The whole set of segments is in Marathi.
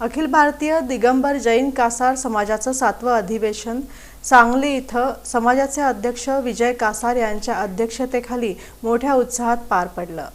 अखिल भारतीय दिगंबर जैन कासार समाजाचं सातवं अधिवेशन सांगली इथं समाजाचे अध्यक्ष विजय कासार यांच्या अध्यक्षतेखाली मोठ्या उत्साहात पार पडलं.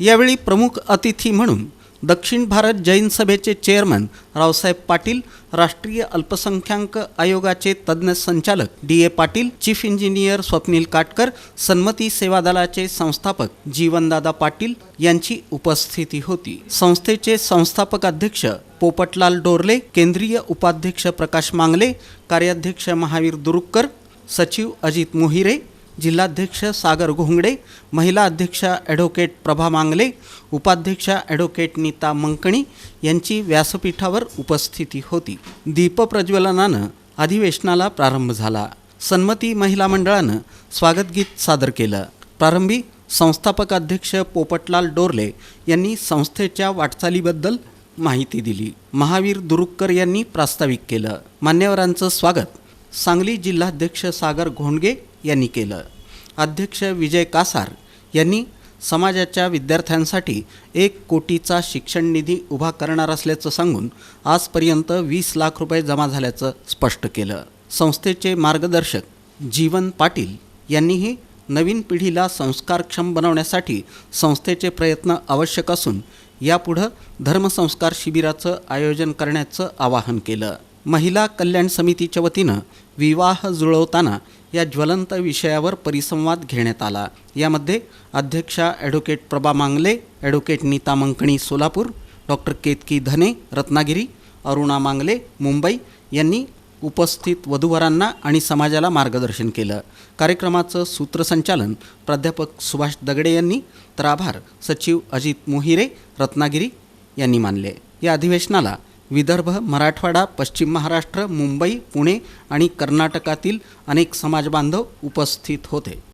यावेळी प्रमुख अतिथी म्हणून दक्षिण भारत जैन सभेचे चेअरमन रावसाहेब पाटील राष्ट्रीय अल्पसंख्याक आयोगाचे तज्ज्ञ संचालक D A Patil chief engineer Swapnil Katkar Sanmati सेवा दलाचे संस्थापक जीवनदादा पाटील यांची उपस्थिती होती. संस्थेचे संस्थापक अध्यक्ष पोपटलाल डोरले केंद्रीय उपाध्यक्ष प्रकाश मांगले कार्याध्यक्ष महावीर दुरुक्कर सचिव अजित मोहिरे जिल्हाध्यक्ष सागर घोंगडे महिला अध्यक्षा ॲडव्होकेट प्रभा मांगले उपाध्यक्षा ॲडव्होकेट नीता मंकणी यांची व्यासपीठावर उपस्थिती होती. दीपप्रज्वलनानं अधिवेशनाला प्रारंभ झाला. सन्मती महिला मंडळानं स्वागतगीत सादर केलं. प्रारंभी संस्थापक अध्यक्ष पोपटलाल डोरले यांनी संस्थेच्या वाटचालीबद्दल माहिती दिली. महावीर दुरुक्कर यांनी प्रास्ताविक केलं. मान्यवरांचं स्वागत. सांगली जिल्हाध्यक्ष सागर घोंडगे यांनी केलं. अध्यक्ष विजय कासार यांनी समाजाच्या विद्यार्थ्यांसाठी एक कोटीचा शिक्षण निधी उभा करणार असल्याचं सांगून आजपर्यंत वीस लाख रुपये जमा झाल्याचं स्पष्ट केलं. संस्थेचे मार्गदर्शक जीवन पाटील यांनीही नवीन पिढीला संस्कारक्षम बनवण्यासाठी संस्थेचे प्रयत्न आवश्यक असून यापुढं धर्मसंस्कार शिबिराचं आयोजन करण्याचं आवाहन केलं. महिला कल्याण समितीच्या वतीनं विवाह जुळवताना या ज्वलंत विषयावर परिसंवाद घेण्यात आला. यामध्ये अध्यक्षा advocate Prabha Mangle advocate Neeta Mankani Solapur doctor Ketaki Dhane Ratnagiri Aruna मांगले मुंबई यांनी उपस्थित वधूवरांना आणि समाजाला मार्गदर्शन केलं. कार्यक्रमाचं सूत्रसंचालन प्राध्यापक सुभाष दगडे यांनी तर आभार. सचिव अजित मोहिरे रत्नागिरी यांनी मानले. या अधिवेशनाला विदर्भ मराठवाडा पश्चिम महाराष्ट्र मुंबई पुणे आणि कर्नाटकातील अनेक समाजबांधव उपस्थित होते.